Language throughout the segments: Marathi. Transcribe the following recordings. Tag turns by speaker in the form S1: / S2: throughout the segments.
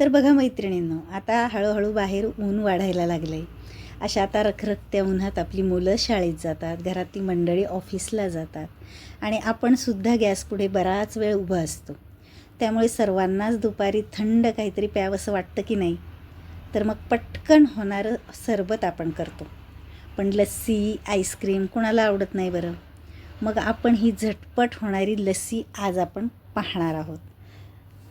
S1: तर बघा मैत्रिणींनो आता हळूहळू बाहेर ऊन वाढायला लागलं आहे अशा आता रखरखत्या उन्हात आपली मुलं शाळेत जातात घरातली मंडळी ऑफिसला जातात आणि आपणसुद्धा गॅसपुढे बराच वेळ उभा असतो. त्यामुळे सर्वांनाच दुपारी थंड काहीतरी प्यावंसं वाटतं की नाही? तर मग पटकन होणारं सरबत आपण करतो. पण लस्सी आईस्क्रीम कुणाला आवडत नाही बरं? मग आपण ही झटपट होणारी लस्सी आज आपण पाहणार आहोत.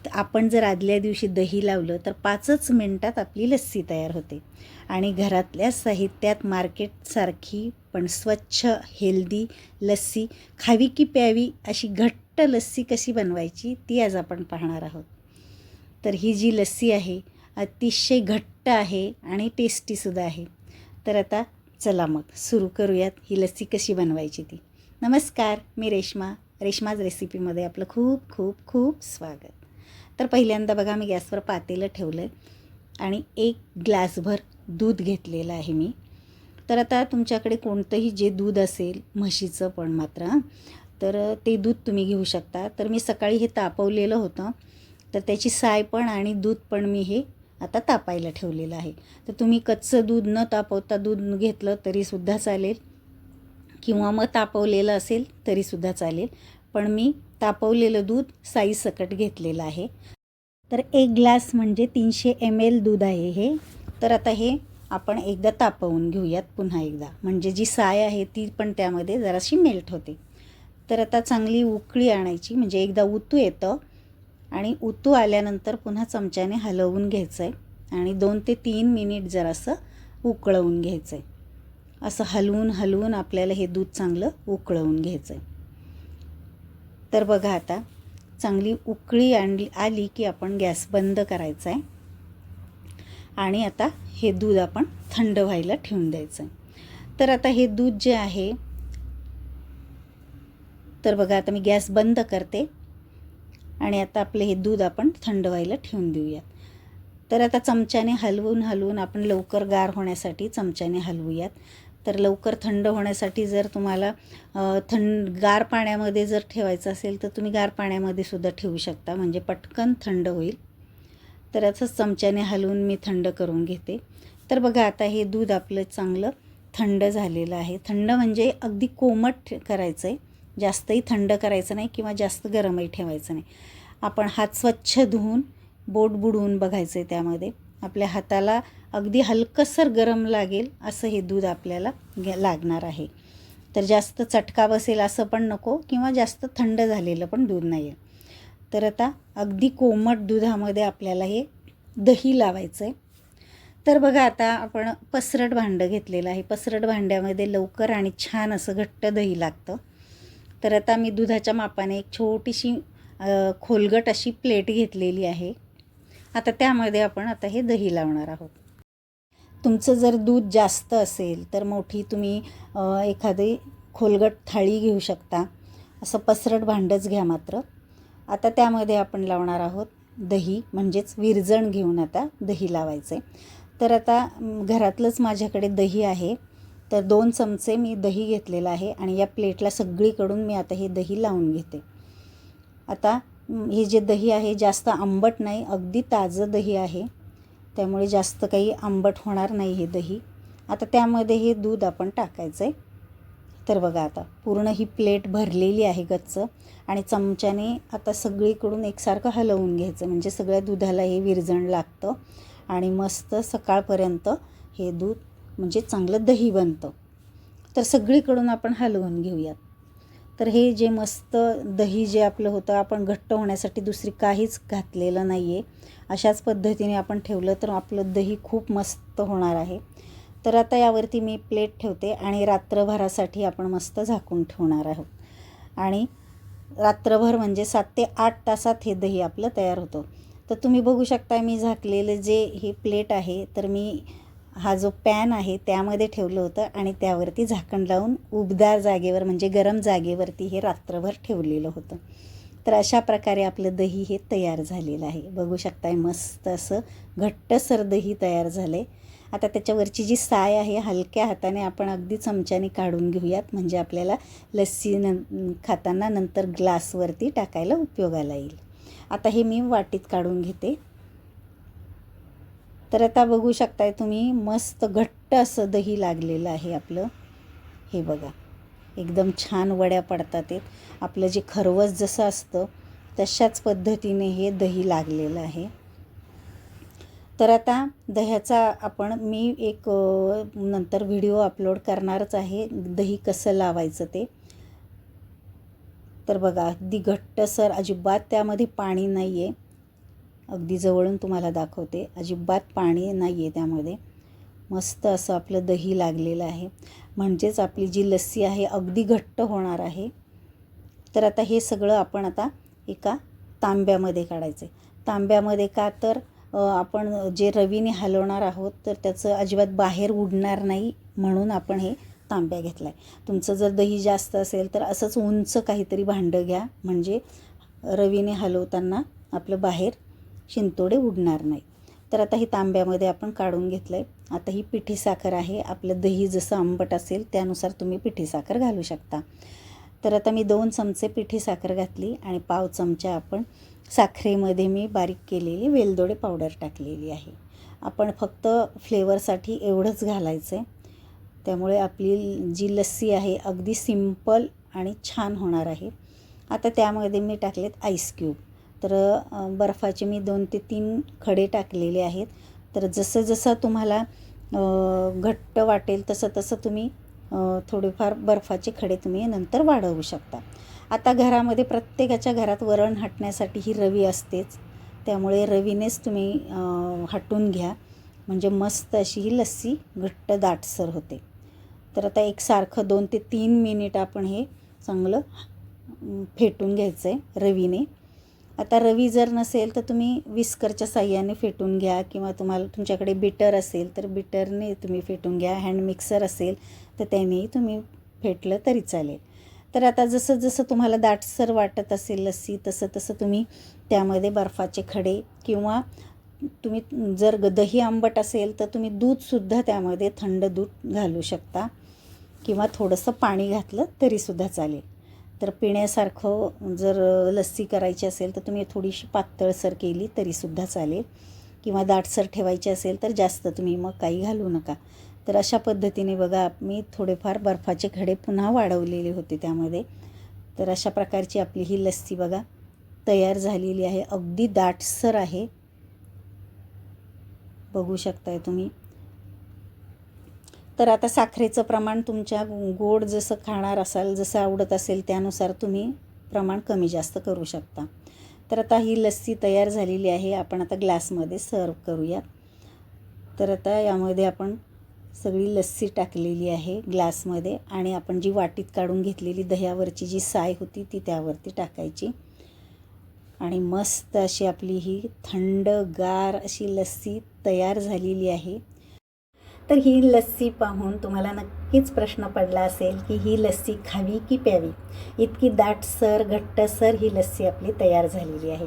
S1: तर आपण जर आदल्या दिवशी दही लावलं तर पाचच मिनटात आपली लस्सी तयार होते. आणि घरातल्या साहित्यात मार्केटसारखी पण स्वच्छ हेल्दी लस्सी खावी की प्यावी अशी घट्ट लस्सी कशी बनवायची ती आज आपण पाहणार आहोत. तर ही जी लस्सी आहे अतिशय घट्ट आहे आणि टेस्टीसुद्धा आहे. तर आता चला मग सुरू करूयात ही लस्सी कशी बनवायची ती. नमस्कार मी रेश्मा. रेश्माज रेसिपीमध्ये आपलं खूप खूप खूप स्वागत. तर पहिल्यांदा बघा मी गॅसवर पातेलं ठेवलं आहे आणि एक ग्लासभर दूध घेतलेलं आहे मी. तर आता तुमच्याकडे कोणतंही जे दूध असेल म्हशीचं पण मात्र तर ते दूध तुम्ही घेऊ शकता. तर मी सकाळी हे तापवलेलं होतं. तर त्याची साय पण आणि दूध पण मी हे आता तापायला ठेवलेलं आहे. तर तुम्ही कच्चं दूध न तापवता दूध घेतलं तरीसुद्धा चालेल. किंवा मग तापवलेलं असेल तरीसुद्धा चालेल. पण मी तापवलेलं दूध साईसकट घेतलेलं आहे. तर एक ग्लास म्हणजे तीनशे एम एल दूध आहे हे. तर आता हे आपण एकदा तापवून घेऊयात पुन्हा एकदा. म्हणजे जी साय आहे ती पण त्यामध्ये जराशी मेल्ट होते. तर आता चांगली उकळी आणायची. म्हणजे एकदा उतू येतं. आणि उतू आल्यानंतर पुन्हा चमच्याने हलवून घ्यायचं आहे आणि दोन ते तीन मिनिट जरासं उकळवून घ्यायचं आहे असं हलवून हलवून आपल्याला हे दूध चांगलं उकळवून घ्यायचं आहे तर बघा आता चांगली उकळी आणली आली की आपण गॅस बंद करायचा आहे आणि आता हे दूध आपण थंड व्हायला ठेवून द्यायचं. आहे तर आता हे दूध जे आहे तर बघा आता मी गॅस बंद करते. आणि आता आपलं हे दूध आपण थंड व्हायला ठेवून देऊयात. तर आता चमच्याने हलवून हलवून आपण लवकर गार होण्यासाठी चमच्याने हलवूयात. तर लवकर थंड होण्यासाठी जर तुम्हाला थंड गार पाण्यामध्ये जर ठेवायचं असेल तर तुम्ही गार पाण्यामध्ये सुद्धा ठेवू शकता. म्हणजे पटकन थंड होईल. तर असंच चमच्याने हलवून मी थंड करून घेते. तर बघा आता हे दूध आपलं चांगलं थंड झालेलं आहे. थंड म्हणजे अगदी कोमट करायचं आहे जास्तही थंड करायचं नाही किंवा जास्त गरमही ठेवायचं नाही. आपण हात स्वच्छ धुवून बोट बुडवून बघायचं आहे त्यामध्ये. आपल्या हाताला अगदी हलकसर गरम लागेल असं हे दूध आपल्याला घ्या लागणार आहे. तर जास्त चटका बसेल असं पण नको किंवा जास्त थंड झालेलं पण दूध नाही आहे तर आता अगदी कोमट दुधामध्ये आपल्याला हे दही लावायचं आहे तर बघा आता आपण पसरट भांडं घेतलेलं आहे. पसरट भांड्यामध्ये लवकर आणि छान असं घट्ट दही लागतं. तर आता मी दुधाच्या मापाने एक छोटीशी खोलगट अशी प्लेट घेतलेली आहे. आता त्यामध्ये आपण आता हे दही लावणार आहोत. तुमचं जर दूध जास्त असेल तर मोठी तुम्ही एखादी खोलगट थाळी घेऊ शकता. असं पसरट भांडंच घ्या मात्र. आता त्यामध्ये आपण लावणार आहोत दही म्हणजेच विरजण घेऊन आता दही लावायचे. तर आता घरातलंच माझ्याकडे दही आहे. तर दोन चमचे मी दही घेतलेलं आहे आणि या प्लेटला सगळीकडून मी आता हे दही लावून घेते. आता हे जे दही आहे जास्त आंबट नाही अगदी ताजं दही आहे. त्यामुळे जास्त काही आंबट होणार नाही हे दही. आता त्यामध्ये हे दूध आपण टाकायचं आहे तर बघा आता पूर्ण ही प्लेट भरलेली आहे गच्च. आणि चमच्याने आता सगळीकडून एकसारखं हलवून घ्यायचं. म्हणजे सगळ्या दुधाला हे विरजण लागतं. आणि मस्त सकाळपर्यंत हे दूध म्हणजे चांगलं दही बनतं. तर सगळीकडून आपण हलवून घेऊयात. तर हे जे मस्त दही जे आपलं होतं आपण घट्ट होण्यासाठी दुसरी काहीच घातलेलं नाही आहे अशाच पद्धतीने आपण ठेवलं तर आपलं दही खूप मस्त होणार आहे. तर आता यावरती मी प्लेट ठेवते आणि रात्रभरासाठी आपण मस्त झाकून ठेवणार आहोत. आणि रात्रभर म्हणजे सात ते आठ तासात हे दही आपलं तयार होतं. तर तुम्ही बघू शकता मी झाकलेलं जे ही प्लेट आहे तर मी हा जो पॅन आहे त्यामध्ये ठेवलं होतं आणि त्यावरती झाकण लावून उबदार जागेवर म्हणजे गरम जागेवरती हे रात्रभर ठेवलेलं होतं. तर अशा प्रकारे आपलं दही हे तयार झालेलं आहे. बघू शकताय मस्त असं घट्टसर दही तयार झालं आहे आता त्याच्यावरची जी साय आहे हलक्या हाताने आपण अगदी चमच्याने काढून घेऊयात. म्हणजे आपल्याला लस्सी न खाताना नंतर ग्लासवरती टाकायला उपयोगाला येईल. आता हे मी वाटीत काढून घेते. तर आता बघू शकताय तुम्ही मस्त घट्ट असं दही लागलेलं आहे आपलं. हे बघा एकदम छान वड्या पडतात आहेत. आपलं जे खरवस जसं असतं तशाच पद्धतीने हे दही लागलेलं आहे. तर आता दह्याचा आपण मी एक नंतर व्हिडिओ अपलोड करणारच आहे दही कसं लावायचं ते. तर बघा अगदी घट्टसर अजिबात त्यामध्ये पाणी नाही आहे अगदी जवळून तुम्हाला दाखवते. अजिबात पाणी नाही आहे त्यामध्ये. मस्त असं आपलं दही लागलेलं आहे. म्हणजेच आपली जी लस्सी आहे अगदी घट्ट होणार आहे. तर आता हे सगळं आपण आता एका तांब्यामध्ये काढायचं आहे तांब्यामध्ये का तर आपण जे रवीने हलवणार आहोत तर त्याचं अजिबात बाहेर उडणार नाही म्हणून आपण हे तांब्या घेतला आहे तुमचं जर दही जास्त असेल तर असंच उंच काहीतरी भांडं घ्या. म्हणजे रवीने हलवताना आपलं बाहेर शिंतोडे उडणार नाही. तर आता ही तांब्यामध्ये आपण काढून घेतलं आहे आता ही पिठी साखर आहे. आपलं दही जसं आंबट असेल त्यानुसार तुम्ही पिठी साखर घालू शकता. तर आता मी दोन चमचे पिठी साखर घातली आणि पाव चमचा आपण साखरेमध्ये मी बारीक केलेली वेलदोडे पावडर टाकलेली आहे. आपण फक्त फ्लेवरसाठी एवढंच घालायचं आहे त्यामुळे आपली जी लस्सी आहे अगदी सिंपल आणि छान होणार आहे. आता त्यामध्ये मी टाकलेत आईस क्यूब. तर बर्फाचे मी दोन ते तीन खडे टाकलेले आहेत. तर जसं जसं तुम्हाला घट्ट वाटेल तसं तसं तुम्ही थोडेफार बर्फाचे खडे तुम्ही नंतर वाढवू शकता. आता घरामध्ये प्रत्येकाच्या घरात वरण हटण्यासाठी ही रवी असतेच. त्यामुळे रवीनेच तुम्ही हटून घ्या. म्हणजे मस्त अशी ही लस्सी घट्ट दाटसर होते. तर आता एकसारखं दोन ते तीन मिनिट आपण हे चांगलं फेटून घ्यायचं आहे रवीने. आता रवी जर नसेल तर तुम्ही विस्करच्या साह्याने फेटून घ्या किंवा तुम्हाला तुमच्याकडे बिटर असेल तर बिटरने तुम्ही फेटून घ्या. हँड मिक्सर असेल तर त्यानेही तुम्ही फेटलं तरी चालेल. तर आता जसं जसं तुम्हाला दाटसर वाटत असेल लस्सी तसं तसं तुम्ही त्यामध्ये बर्फाचे खडे किंवा तुम्ही जर ग- दही आंबट असेल तर तुम्ही दूधसुद्धा त्यामध्ये थंड दूध घालू शकता किंवा थोडंसं पाणी घातलं तरीसुद्धा चालेल. तर पिण्यासारखं जर लस्सी करायची असेल तर तुम्ही थोडीशी पातळसर केली तरीसुद्धा चालेल. किंवा दाटसर ठेवायची असेल तर जास्त तुम्ही मग काही घालू नका. तर अशा पद्धतीने बघा मी थोडेफार बर्फाचे खडे पुन्हा वाढवलेले होते त्यामध्ये. तर अशा प्रकारची आपली ही लस्सी बघा तयार झालेली आहे. अगदी दाटसर आहे. बघू शकताय तुम्ही. तर आता साखरेचं प्रमाण तुमच्या गोड जसं खाणार असाल जसं आवडत असेल त्यानुसार तुम्ही प्रमाण कमी जास्त करू शकता. तर आता ही लस्सी तयार झालेली आहे आपण आता ग्लासमध्ये सर्व करूया तर आता यामध्ये आपण सगळी लस्सी टाकलेली आहे ग्लासमध्ये आणि आपण जी वाटीत काढून घेतलेली दह्यावरची जी साय होती ती त्यावरती टाकायची. आणि मस्त अशी आपली ही थंडगार अशी लस्सी तयार झालेली आहे. तर ही लस्सी पाहून तुम्हाला नक्कीच प्रश्न पडला असेल की ही लस्सी खावी की प्यावी? इतकी दाटसर घट्टसर ही लस्सी आपली तयार झालेली आहे.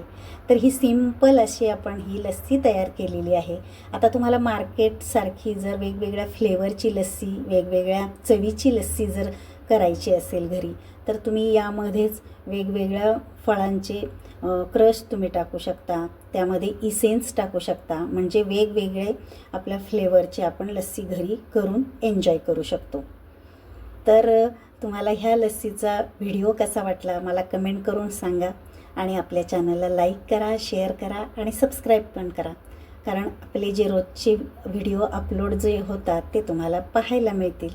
S1: तर ही सिंपल अशी आपण ही लस्सी तयार केलेली आहे. आता तुम्हाला मार्केटसारखी जर वेगवेगळ्या फ्लेवरची लस्सी वेगवेगळ्या चवीची लस्सी जर करायची असेल घरी तर तुम्ही यामध्येच वेगवेगळ्या फळांचे क्रश तुम्ही टाकू शकता. त्यामध्ये इसेन्स टाकू शकता. म्हणजे वेगवेगळे आपल्या फ्लेवरचे आपण लस्सी घरी करून एन्जॉय करू शकतो. तर तुम्हाला ह्या लस्सीचा व्हिडिओ कसा वाटला मला कमेंट करून सांगा. आणि आपल्या चॅनलला लाईक करा शेअर करा आणि सबस्क्राईब पण करा. कारण आपले जे रोजचे व्हिडिओ अपलोड जे होतात ते तुम्हाला पाहायला मिळतील.